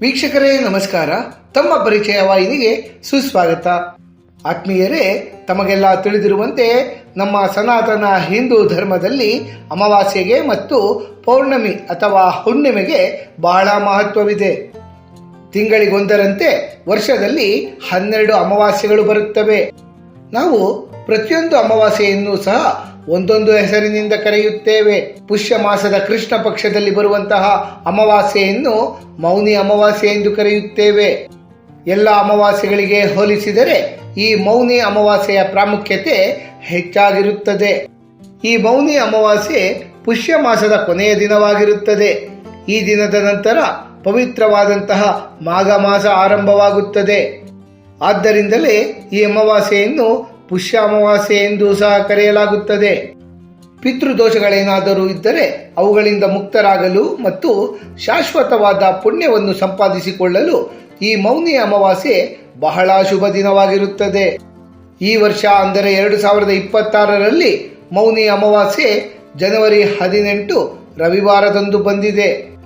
ವೀಕ್ಷಕರೇ, ನಮಸ್ಕಾರ. ತಮ್ಮ ಪರಿಚಯ ವಾಹಿನಿಗೆ ಸುಸ್ವಾಗತ. ಆತ್ಮೀಯರೇ, ತಮಗೆಲ್ಲ ತಿಳಿದಿರುವಂತೆ ನಮ್ಮ ಸನಾತನ ಹಿಂದೂ ಧರ್ಮದಲ್ಲಿ ಅಮಾವಾಸ್ಯೆಗೆ ಮತ್ತು ಪೌರ್ಣಮಿ ಅಥವಾ ಹುಣ್ಣಿಮೆಗೆ ಬಹಳ ಮಹತ್ವವಿದೆ. ತಿಂಗಳಿಗೊಂದರಂತೆ ವರ್ಷದಲ್ಲಿ ಹನ್ನೆರಡು ಅಮಾವಾಸ್ಯೆಗಳು ಬರುತ್ತವೆ. ನಾವು ಪ್ರತಿಯೊಂದು ಅಮಾವಾಸ್ಯೆಯನ್ನು ಸಹ ಒಂದೊಂದು ಹೆಸರಿನಿಂದ ಕರೆಯುತ್ತೇವೆ. ಪುಷ್ಯ ಮಾಸದ ಕೃಷ್ಣ ಪಕ್ಷದಲ್ಲಿ ಬರುವಂತಹ ಅಮಾವಾಸ್ಯೆಯನ್ನು ಮೌನಿ ಅಮಾವಾಸ್ಯೆ ಎಂದು ಕರೆಯುತ್ತೇವೆ. ಎಲ್ಲ ಅಮಾವಾಸ್ಯೆಗಳಿಗೆ ಹೋಲಿಸಿದರೆ ಈ ಮೌನಿ ಅಮಾವಾಸ್ಯೆಯ ಪ್ರಾಮುಖ್ಯತೆ ಹೆಚ್ಚಾಗಿರುತ್ತದೆ. ಈ ಮೌನಿ ಅಮಾವಾಸ್ಯೆ ಪುಷ್ಯ ಮಾಸದ ಕೊನೆಯ ದಿನವಾಗಿರುತ್ತದೆ. ಈ ದಿನದ ನಂತರ ಪವಿತ್ರವಾದಂತಹ ಮಾಘ ಮಾಸ ಆರಂಭವಾಗುತ್ತದೆ. ಆದ್ದರಿಂದಲೇ ಈ ಅಮಾವಾಸ್ಯೆಯನ್ನು ಪುಷ್ಯ ಅಮಾವಾಸ್ಯೆ ಎಂದು ಸಹ ಕರೆಯಲಾಗುತ್ತದೆ. ಪಿತೃದೋಷಗಳೇನಾದರೂ ಇದ್ದರೆ ಅವುಗಳಿಂದ ಮುಕ್ತರಾಗಲು ಮತ್ತು ಶಾಶ್ವತವಾದ ಪುಣ್ಯವನ್ನು ಸಂಪಾದಿಸಿಕೊಳ್ಳಲು ಈ ಮೌನಿ ಅಮಾವಾಸ್ಯೆ ಬಹಳ ಶುಭ ದಿನವಾಗಿರುತ್ತದೆ. ಈ ವರ್ಷ ಅಂದರೆ ಎರಡು ಸಾವಿರದ ಇಪ್ಪತ್ತಾರರಲ್ಲಿ ಮೌನಿ ಅಮಾವಾಸ್ಯೆ ಜನವರಿ ಹದಿನೆಂಟು ರವಿವಾರದಂದು ಬಂದಿದೆ.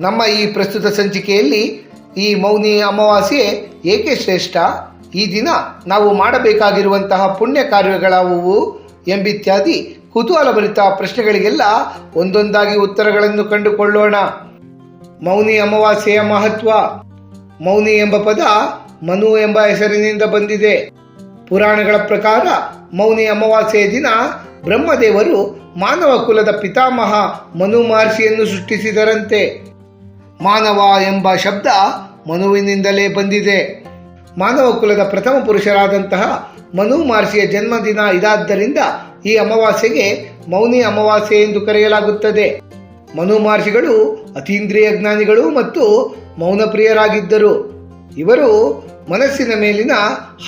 ನಮ್ಮ ಈ ಪ್ರಸ್ತುತ ಸಂಚಿಕೆಯಲ್ಲಿ ಈ ಮೌನಿ ಅಮಾವಾಸ್ಯೆ ಏಕೆ ಶ್ರೇಷ್ಠ? ಈ ದಿನ ನಾವು ಮಾಡಬೇಕಾಗಿರುವಂತಹ ಪುಣ್ಯ ಕಾರ್ಯಗಳಾವುವು ಎಂಬಿತ್ಯಾದಿ ಕುತೂಹಲಭರಿತ ಪ್ರಶ್ನೆಗಳಿಗೆಲ್ಲ ಒಂದೊಂದಾಗಿ ಉತ್ತರಗಳನ್ನು ಕಂಡುಕೊಳ್ಳೋಣ. ಮೌನಿ ಅಮಾವಾಸ್ಯೆಯ ಮಹತ್ವ. ಮೌನಿ ಎಂಬ ಪದ ಮನು ಎಂಬ ಹೆಸರಿನಿಂದ ಬಂದಿದೆ. ಪುರಾಣಗಳ ಪ್ರಕಾರ ಮೌನಿ ಅಮಾವಾಸ್ಯೆಯ ದಿನ ಬ್ರಹ್ಮದೇವರು ಮಾನವ ಕುಲದ ಪಿತಾಮಹ ಮನು ಮಹರ್ಷಿಯನ್ನು ಸೃಷ್ಟಿಸಿದರಂತೆ. ಮಾನವ ಎಂಬ ಶಬ್ದ ಮನುವಿನಿಂದಲೇ ಬಂದಿದೆ. ಮಾನವ ಕುಲದ ಪ್ರಥಮ ಪುರುಷರಾದಂತಹ ಮನು ಮಹರ್ಷಿಯ ಜನ್ಮದಿನ ಇದಾದ್ದರಿಂದ ಈ ಅಮಾವಾಸ್ಯೆಗೆ ಮೌನಿ ಅಮಾವಾಸ್ಯೆ ಎಂದು ಕರೆಯಲಾಗುತ್ತದೆ. ಮನು ಮಹರ್ಷಿಗಳು, ಅತೀಂದ್ರಿಯ ಜ್ಞಾನಿಗಳು ಮತ್ತು ಮೌನ ಪ್ರಿಯರಾಗಿದ್ದರು. ಇವರು ಮನಸ್ಸಿನ ಮೇಲಿನ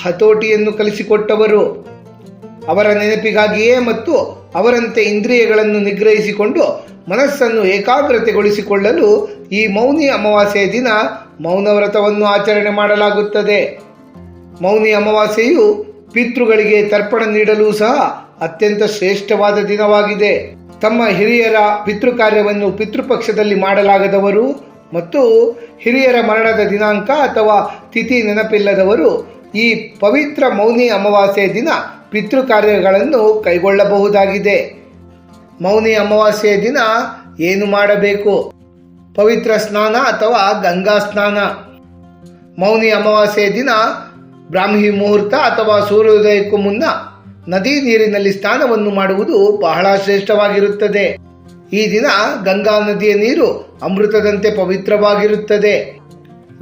ಹತೋಟಿಯನ್ನು ಕಲಿಸಿಕೊಟ್ಟವರು. ಅವರ ನೆನಪಿಗಾಗಿಯೇ ಮತ್ತು ಅವರಂತೆ ಇಂದ್ರಿಯಗಳನ್ನು ನಿಗ್ರಹಿಸಿಕೊಂಡು ಮನಸ್ಸನ್ನು ಏಕಾಗ್ರತೆಗೊಳಿಸಿಕೊಳ್ಳಲು ಈ ಮೌನಿ ಅಮಾವಾಸ್ಯೆಯ ದಿನ ಮೌನವ್ರತವನ್ನು ಆಚರಣೆ ಮಾಡಲಾಗುತ್ತದೆ. ಮೌನಿ ಅಮಾವಾಸ್ಯೆಯು ಪಿತೃಗಳಿಗೆ ತರ್ಪಣ ನೀಡಲು ಸಹ ಅತ್ಯಂತ ಶ್ರೇಷ್ಠವಾದ ದಿನವಾಗಿದೆ. ತಮ್ಮ ಹಿರಿಯರ ಪಿತೃ ಕಾರ್ಯವನ್ನು ಪಿತೃಪಕ್ಷದಲ್ಲಿ ಮಾಡಲಾಗದವರು ಮತ್ತು ಹಿರಿಯರ ಮರಣದ ದಿನಾಂಕ ಅಥವಾ ತಿಥಿ ನೆನಪಿಲ್ಲದವರು ಈ ಪವಿತ್ರ ಮೌನಿ ಅಮಾವಾಸ್ಯೆ ದಿನ ಪಿತೃ ಕಾರ್ಯಗಳನ್ನು ಕೈಗೊಳ್ಳಬಹುದಾಗಿದೆ. ಮೌನಿ ಅಮಾವಾಸ್ಯೆಯ ದಿನ ಏನು ಮಾಡಬೇಕು? ಪವಿತ್ರ ಸ್ನಾನ ಅಥವಾ ಗಂಗಾ ಸ್ನಾನ? ಮೌನಿ ಅಮಾವಾಸ್ಯೆಯ ದಿನ, ಬ್ರಾಹ್ಮಿ ಮುಹೂರ್ತ ಅಥವಾ ಸೂರ್ಯೋದಯಕ್ಕೂ ಮುನ್ನ ನದಿ ನೀರಿನಲ್ಲಿ ಸ್ನಾನವನ್ನು ಮಾಡುವುದು ಬಹಳ ಶ್ರೇಷ್ಠವಾಗಿರುತ್ತದೆ. ಈ ದಿನ ಗಂಗಾ ನದಿಯ ನೀರು ಅಮೃತದಂತೆ ಪವಿತ್ರವಾಗಿರುತ್ತದೆ.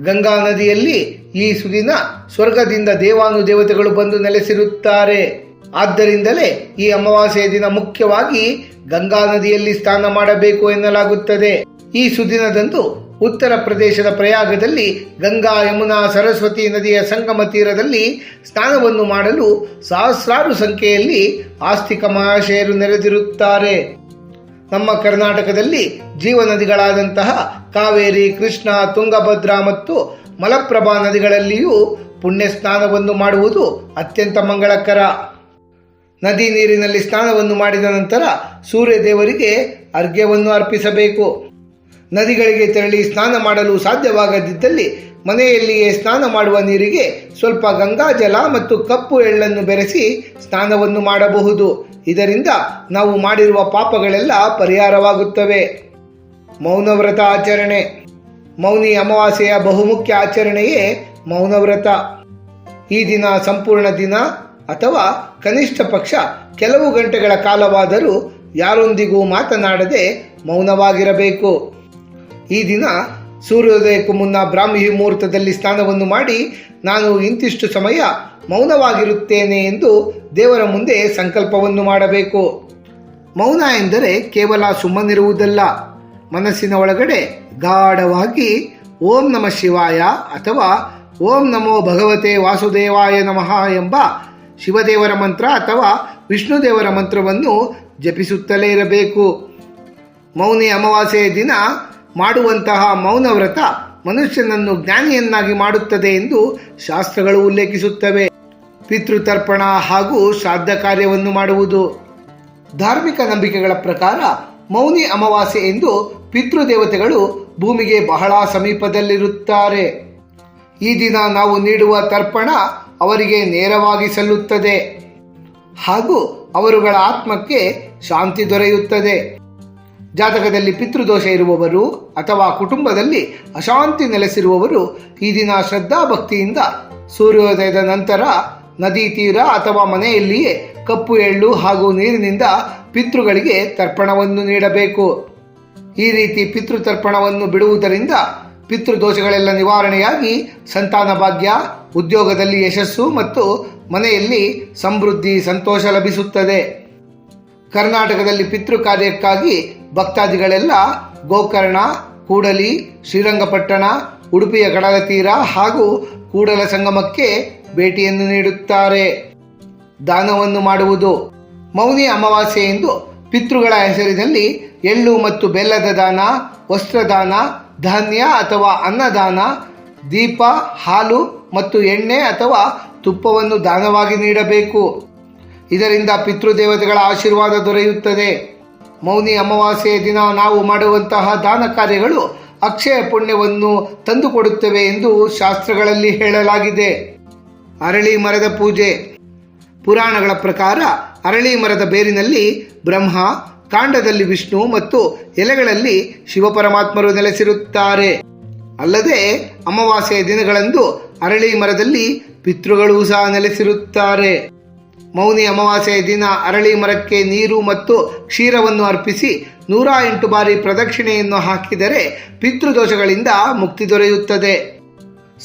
ಗಂಗಾ ನದಿಯಲ್ಲಿ ಈ ಸುದಿನ ಸ್ವರ್ಗದಿಂದ ದೇವಾನು ದೇವತೆಗಳು ಬಂದು ನೆಲೆಸಿರುತ್ತಾರೆ. ಆದ್ದರಿಂದಲೇ ಈ ಅಮಾವಾಸ್ಯೆಯ ದಿನ ಮುಖ್ಯವಾಗಿ ಗಂಗಾ ನದಿಯಲ್ಲಿ ಸ್ನಾನ ಮಾಡಬೇಕು ಎನ್ನಲಾಗುತ್ತದೆ. ಈ ಸುದಿನದಂದು ಉತ್ತರ ಪ್ರದೇಶದ ಪ್ರಯಾಗದಲ್ಲಿ ಗಂಗಾ ಯಮುನಾ ಸರಸ್ವತಿ ನದಿಯ ಸಂಗಮ ತೀರದಲ್ಲಿ ಸ್ನಾನವನ್ನು ಮಾಡಲು ಸಹಸ್ರಾರು ಸಂಖ್ಯೆಯಲ್ಲಿ ಆಸ್ತಿಕ ಮಹಾಶಯರು ನೆರೆದಿರುತ್ತಾರೆ. ನಮ್ಮ ಕರ್ನಾಟಕದಲ್ಲಿ ಜೀವ ನದಿಗಳಾದಂತಹ ಕಾವೇರಿ, ಕೃಷ್ಣ, ತುಂಗಭದ್ರಾ ಮತ್ತು ಮಲಪ್ರಭಾ ನದಿಗಳಲ್ಲಿಯೂ ಪುಣ್ಯ ಸ್ನಾನವನ್ನು ಮಾಡುವುದು ಅತ್ಯಂತ ಮಂಗಳಕರ. ನದಿ ನೀರಿನಲ್ಲಿ ಸ್ನಾನವನ್ನು ಮಾಡಿದ ನಂತರ ಸೂರ್ಯ ದೇವರಿಗೆ ಅರ್ಘ್ಯವನ್ನು ಅರ್ಪಿಸಬೇಕು. ನದಿಗಳಿಗೆ ತೆರಳಿ ಸ್ನಾನ ಮಾಡಲು ಸಾಧ್ಯವಾಗದಿದ್ದಲ್ಲಿ ಮನೆಯಲ್ಲಿಯೇ ಸ್ನಾನ ಮಾಡುವ ನೀರಿಗೆ ಸ್ವಲ್ಪ ಗಂಗಾಜಲ ಮತ್ತು ಕಪ್ಪು ಎಳ್ಳನ್ನು ಬೆರೆಸಿ ಸ್ನಾನವನ್ನು ಮಾಡಬಹುದು. ಇದರಿಂದ ನಾವು ಮಾಡಿರುವ ಪಾಪಗಳೆಲ್ಲ ಪರಿಹಾರವಾಗುತ್ತವೆ. ಮೌನವ್ರತ ಆಚರಣೆ. ಮೌನಿ ಅಮಾವಾಸ್ಯೆಯ ಬಹುಮುಖ್ಯ ಆಚರಣೆಯೇ ಮೌನವ್ರತ. ಈ ದಿನ ಸಂಪೂರ್ಣ ದಿನ ಅಥವಾ ಕನಿಷ್ಠ ಪಕ್ಷ ಕೆಲವು ಗಂಟೆಗಳ ಕಾಲವಾದರೂ ಯಾರೊಂದಿಗೂ ಮಾತನಾಡದೆ ಮೌನವಾಗಿರಬೇಕು. ಈ ದಿನ ಸೂರ್ಯೋದಯಕ್ಕೂ ಮುನ್ನ ಬ್ರಾಹ್ಮಿ ಮುಹೂರ್ತದಲ್ಲಿ ಸ್ನಾನವನ್ನು ಮಾಡಿ ನಾನು ಇಂತಿಷ್ಟು ಸಮಯ ಮೌನವಾಗಿರುತ್ತೇನೆ ಎಂದು ದೇವರ ಮುಂದೆ ಸಂಕಲ್ಪವನ್ನು ಮಾಡಬೇಕು. ಮೌನ ಎಂದರೆ ಕೇವಲ ಸುಮ್ಮನಿರುವುದಲ್ಲ. ಮನಸ್ಸಿನ ಒಳಗಡೆ ಗಾಢವಾಗಿ ಓಂ ನಮ ಶಿವಾಯ ಅಥವಾ ಓಂ ನಮೋ ಭಗವತೆ ವಾಸುದೇವಾಯ ನಮಃ ಎಂಬ ಶಿವದೇವರ ಮಂತ್ರ ಅಥವಾ ವಿಷ್ಣುದೇವರ ಮಂತ್ರವನ್ನು ಜಪಿಸುತ್ತಲೇ ಇರಬೇಕು. ಮೌನಿ ಅಮಾವಾಸ್ಯೆಯ ದಿನ ಮಾಡುವಂತಹ ಮೌನವ್ರತ ಮನುಷ್ಯನನ್ನು ಜ್ಞಾನಿಯನ್ನಾಗಿ ಮಾಡುತ್ತದೆ ಎಂದು ಶಾಸ್ತ್ರಗಳು ಉಲ್ಲೇಖಿಸುತ್ತವೆ. ಪಿತೃತರ್ಪಣ ಹಾಗೂ ಶ್ರಾದ್ದ ಕಾರ್ಯವನ್ನು ಮಾಡುವುದು. ಧಾರ್ಮಿಕ ನಂಬಿಕೆಗಳ ಪ್ರಕಾರ ಮೌನಿ ಅಮಾವಾಸ್ಯೆ ಎಂದು ಪಿತೃದೇವತೆಗಳು ಭೂಮಿಗೆ ಬಹಳ ಸಮೀಪದಲ್ಲಿರುತ್ತಾರೆ. ಈ ದಿನ ನಾವು ನೀಡುವ ತರ್ಪಣ ಅವರಿಗೆ ನೇರವಾಗಿ ಸಲ್ಲುತ್ತದೆ. ಹಾಗೂ ಅವರುಗಳ ಆತ್ಮಕ್ಕೆ ಶಾಂತಿ ದೊರೆಯುತ್ತದೆ. ಜಾತಕದಲ್ಲಿ ಪಿತೃದೋಷ ಇರುವವರು ಅಥವಾ ಕುಟುಂಬದಲ್ಲಿ ಅಶಾಂತಿ ನೆಲೆಸಿರುವವರು ಈ ದಿನ ಶ್ರದ್ಧಾಭಕ್ತಿಯಿಂದ ಸೂರ್ಯೋದಯದ ನಂತರ ನದಿ ತೀರ ಅಥವಾ ಮನೆಯಲ್ಲಿಯೇ ಕಪ್ಪು ಎಳ್ಳು ಹಾಗೂ ನೀರಿನಿಂದ ಪಿತೃಗಳಿಗೆ ತರ್ಪಣವನ್ನು ನೀಡಬೇಕು. ಈ ರೀತಿ ಪಿತೃತರ್ಪಣವನ್ನು ಬಿಡುವುದರಿಂದ ಪಿತೃದೋಷಗಳೆಲ್ಲ ನಿವಾರಣೆಯಾಗಿ ಸಂತಾನ ಭಾಗ್ಯ, ಉದ್ಯೋಗದಲ್ಲಿ ಯಶಸ್ಸು ಮತ್ತು ಮನೆಯಲ್ಲಿ ಸಮೃದ್ಧಿ, ಸಂತೋಷ ಲಭಿಸುತ್ತದೆ. ಕರ್ನಾಟಕದಲ್ಲಿ ಪಿತೃ ಕಾರ್ಯಕ್ಕಾಗಿ ಭಕ್ತಾದಿಗಳೆಲ್ಲ ಗೋಕರ್ಣ, ಕೂಡಲಿ, ಶ್ರೀರಂಗಪಟ್ಟಣ, ಉಡುಪಿಯ ಕಡಲ ತೀರ ಹಾಗೂ ಕೂಡಲ ಸಂಗಮಕ್ಕೆ ಭೇಟಿಯನ್ನು ನೀಡುತ್ತಾರೆ. ದಾನವನ್ನು ಮಾಡುವುದು ಮೌನಿ ಅಮಾವಾಸ್ಯೆ ಎಂದು ಪಿತೃಗಳ ಹೆಸರಿನಲ್ಲಿ ಎಳ್ಳು ಮತ್ತು ಬೆಲ್ಲದ ದಾನ, ವಸ್ತ್ರದಾನ, ಧಾನ್ಯ ಅಥವಾ ಅನ್ನದಾನ, ದೀಪ, ಹಾಲು ಮತ್ತು ಎಣ್ಣೆ ಅಥವಾ ತುಪ್ಪವನ್ನು ದಾನವಾಗಿ ನೀಡಬೇಕು. ಇದರಿಂದ ಪಿತೃದೇವತೆಗಳ ಆಶೀರ್ವಾದ ದೊರೆಯುತ್ತದೆ. ಮೌನಿ ಅಮಾವಾಸ್ಯೆಯ ದಿನ ನಾವು ಮಾಡುವಂತಹ ದಾನ ಕಾರ್ಯಗಳು ಅಕ್ಷಯ ಪುಣ್ಯವನ್ನು ತಂದುಕೊಡುತ್ತವೆ ಎಂದು ಶಾಸ್ತ್ರಗಳಲ್ಲಿ ಹೇಳಲಾಗಿದೆ. ಅರಳಿ ಮರದ ಪೂಜೆ. ಪುರಾಣಗಳ ಪ್ರಕಾರ ಅರಳಿ ಮರದ ಬೇರಿನಲ್ಲಿ ಬ್ರಹ್ಮ, ಕಾಂಡದಲ್ಲಿ ವಿಷ್ಣು ಮತ್ತು ಎಲೆಗಳಲ್ಲಿ ಶಿವಪರಮಾತ್ಮರು ನೆಲೆಸಿರುತ್ತಾರೆ. ಅಲ್ಲದೆ ಅಮಾವಾಸ್ಯೆಯ ದಿನಗಳಂದು ಅರಳಿ ಮರದಲ್ಲಿ ಪಿತೃಗಳು ಸಹ ನೆಲೆಸಿರುತ್ತಾರೆ. ಮೌನಿ ಅಮಾವಾಸ್ಯೆಯ ದಿನ ಅರಳಿ ಮರಕ್ಕೆ ನೀರು ಮತ್ತು ಕ್ಷೀರವನ್ನು ಅರ್ಪಿಸಿ ನೂರ ಎಂಟು ಬಾರಿ ಪ್ರದಕ್ಷಿಣೆಯನ್ನು ಹಾಕಿದರೆ ಪಿತೃದೋಷಗಳಿಂದ ಮುಕ್ತಿ ದೊರೆಯುತ್ತದೆ.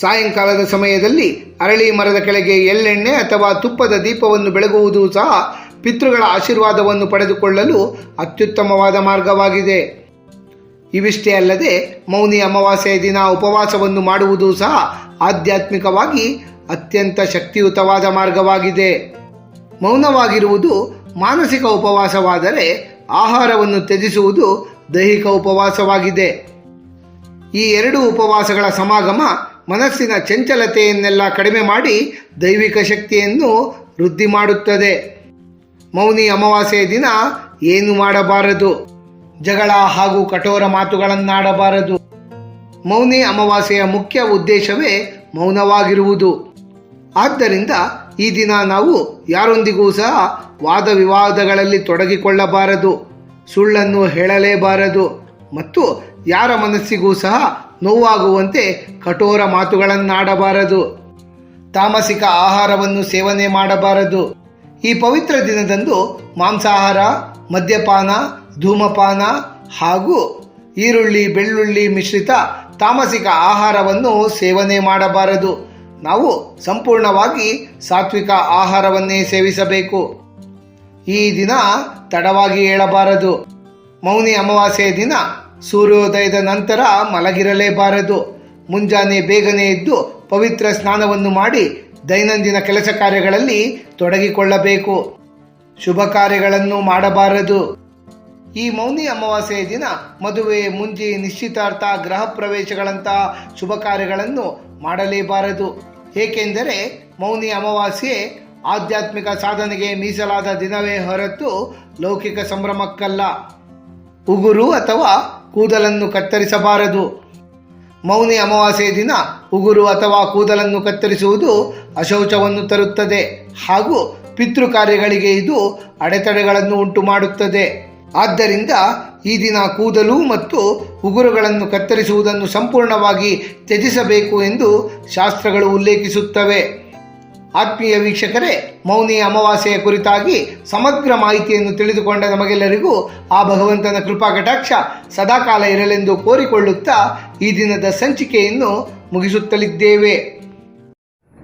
ಸಾಯಂಕಾಲದ ಸಮಯದಲ್ಲಿ ಅರಳಿ ಮರದ ಕೆಳಗೆ ಎಳ್ಳೆಣ್ಣೆ ಅಥವಾ ತುಪ್ಪದ ದೀಪವನ್ನು ಬೆಳಗುವುದು ಸಹ ಪಿತೃಗಳ ಆಶೀರ್ವಾದವನ್ನು ಪಡೆದುಕೊಳ್ಳಲು ಅತ್ಯುತ್ತಮವಾದ ಮಾರ್ಗವಾಗಿದೆ. ಇವಿಷ್ಟೇ ಅಲ್ಲದೆ ಮೌನಿ ಅಮಾವಾಸ್ಯೆಯ ದಿನ ಉಪವಾಸವನ್ನು ಮಾಡುವುದು ಸಹ ಆಧ್ಯಾತ್ಮಿಕವಾಗಿ ಅತ್ಯಂತ ಶಕ್ತಿಯುತವಾದ ಮಾರ್ಗವಾಗಿದೆ. ಮೌನವಾಗಿರುವುದು ಮಾನಸಿಕ ಉಪವಾಸವಾದರೆ ಆಹಾರವನ್ನು ತ್ಯಜಿಸುವುದು ದೈಹಿಕ ಉಪವಾಸವಾಗಿದೆ. ಈ ಎರಡು ಉಪವಾಸಗಳ ಸಮಾಗಮ ಮನಸ್ಸಿನ ಚಂಚಲತೆಯನ್ನೆಲ್ಲ ಕಡಿಮೆ ಮಾಡಿ ದೈವಿಕ ಶಕ್ತಿಯನ್ನು ವೃದ್ಧಿ ಮಾಡುತ್ತದೆ. ಮೌನಿ ಅಮಾವಾಸ್ಯೆಯ ದಿನ ಏನು ಮಾಡಬಾರದು? ಜಗಳ ಹಾಗೂ ಕಠೋರ ಮಾತುಗಳನ್ನಾಡಬಾರದು. ಮೌನಿ ಅಮಾವಾಸ್ಯೆಯ ಮುಖ್ಯ ಉದ್ದೇಶವೇ ಮೌನವಾಗಿರುವುದು. ಆದ್ದರಿಂದ ಈ ದಿನ ನಾವು ಯಾರೊಂದಿಗೂ ಸಹ ವಾದ ವಿವಾದಗಳಲ್ಲಿ ತೊಡಗಿಕೊಳ್ಳಬಾರದು, ಸುಳ್ಳನ್ನು ಹೇಳಲೇಬಾರದು ಮತ್ತು ಯಾರ ಮನಸ್ಸಿಗೂ ಸಹ ನೋವಾಗುವಂತೆ ಕಠೋರ ಮಾತುಗಳನ್ನಾಡಬಾರದು. ತಾಮಸಿಕ ಆಹಾರವನ್ನು ಸೇವನೆ ಮಾಡಬಾರದು. ಈ ಪವಿತ್ರ ದಿನದಂದು ಮಾಂಸಾಹಾರ, ಮದ್ಯಪಾನ, ಧೂಮಪಾನ ಹಾಗೂ ಈರುಳ್ಳಿ, ಬೆಳ್ಳುಳ್ಳಿ ಮಿಶ್ರಿತ ತಾಮಸಿಕ ಆಹಾರವನ್ನು ಸೇವನೆ ಮಾಡಬಾರದು. ನಾವು ಸಂಪೂರ್ಣವಾಗಿ ಸಾತ್ವಿಕ ಆಹಾರವನ್ನೇ ಸೇವಿಸಬೇಕು. ಈ ದಿನ ತಡವಾಗಿ ಏಳಬಾರದು. ಮೌನಿ ಅಮಾವಾಸ್ಯೆಯ ದಿನ ಸೂರ್ಯೋದಯದ ನಂತರ ಮಲಗಿರಲೇಬಾರದು. ಮುಂಜಾನೆ ಬೇಗನೆ ಎದ್ದು ಪವಿತ್ರ ಸ್ನಾನವನ್ನು ಮಾಡಿ ದೈನಂದಿನ ಕೆಲಸ ಕಾರ್ಯಗಳಲ್ಲಿ ತೊಡಗಿಕೊಳ್ಳಬೇಕು. ಶುಭ ಕಾರ್ಯಗಳನ್ನು ಮಾಡಬಾರದು. ಈ ಮೌನಿ ಅಮಾವಾಸ್ಯೆಯ ದಿನ ಮದುವೆ, ಮುಂಜಿ, ನಿಶ್ಚಿತಾರ್ಥ, ಗೃಹ ಪ್ರವೇಶಗಳಂತಹ ಶುಭ ಕಾರ್ಯಗಳನ್ನು ಮಾಡಲೇಬಾರದು. ಏಕೆಂದರೆ ಮೌನಿ ಅಮಾವಾಸ್ಯೆ ಆಧ್ಯಾತ್ಮಿಕ ಸಾಧನೆಗೆ ಮೀಸಲಾದ ದಿನವೇ ಹೊರತು ಲೌಕಿಕ ಸಂಭ್ರಮಕ್ಕಲ್ಲ. ಉಗುರು ಅಥವಾ ಕೂದಲನ್ನು ಕತ್ತರಿಸಬಾರದು. ಮೌನಿ ಅಮಾವಾಸ್ಯೆಯ ದಿನ ಉಗುರು ಅಥವಾ ಕೂದಲನ್ನು ಕತ್ತರಿಸುವುದು ಅಶೌಚವನ್ನು ತರುತ್ತದೆ ಹಾಗೂ ಪಿತೃ ಕಾರ್ಯಗಳಿಗೆ ಇದು ಅಡೆತಡೆಗಳನ್ನು ಉಂಟು ಮಾಡುತ್ತದೆ ಆದ್ದರಿಂದ ಈ ದಿನ ಕೂದಲು ಮತ್ತು ಉಗುರುಗಳನ್ನು ಕತ್ತರಿಸುವುದನ್ನು ಸಂಪೂರ್ಣವಾಗಿ ತ್ಯಜಿಸಬೇಕು ಎಂದು ಶಾಸ್ತ್ರಗಳು ಉಲ್ಲೇಖಿಸುತ್ತವೆ. ಆತ್ಮೀಯ ವೀಕ್ಷಕರೇ ಮೌನಿ ಅಮಾವಾಸ್ಯೆಯ ಕುರಿತಾಗಿ ಸಮಗ್ರ ಮಾಹಿತಿಯನ್ನು ತಿಳಿದುಕೊಂಡ ನಮಗೆಲ್ಲರಿಗೂ ಆ ಭಗವಂತನ ಕೃಪಾ ಕಟಾಕ್ಷ ಸದಾಕಾಲ ಇರಲೆಂದು ಕೋರಿಕೊಳ್ಳುತ್ತಾ ಈ ದಿನದ ಸಂಚಿಕೆಯನ್ನು ಮುಗಿಸುತ್ತಲಿದ್ದೇವೆ.